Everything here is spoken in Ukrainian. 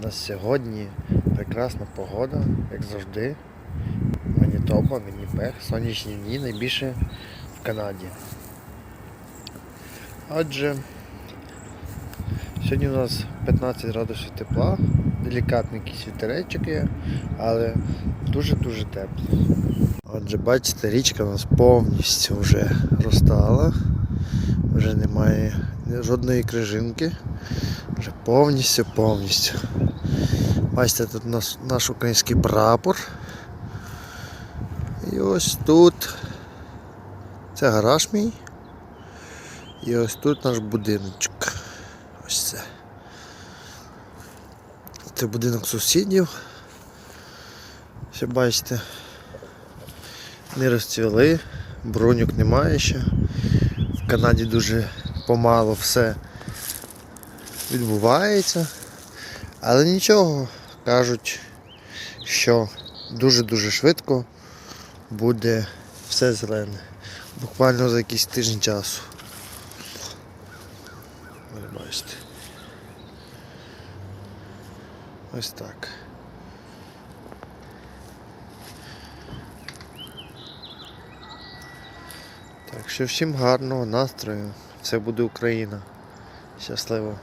У нас сьогодні прекрасна погода, як завжди. Манітоба, Вінніпег, сонячні дні найбільше в Канаді. Отже, сьогодні у нас 15 градусів тепла, делікатний якийсь вітеречок є, але дуже-дуже тепло. Отже, бачите, річка у нас повністю вже розтала, вже немає жодної крижинки, вже повністю повністю. Бачите, тут у нас наш український прапор. І ось тут це гараж мій. І ось тут наш будиночок. Ось це. Це будинок сусідів. Все бачите. Не розцвіли, бронюк немає ще. В Канаді дуже помало все відбувається. Але нічого, кажуть, що дуже-дуже швидко буде все зелене. Буквально за якийсь тиждень часу. Ви бачите. Ось так. Так що всім гарного настрою. Все буде Україна. Щасливо.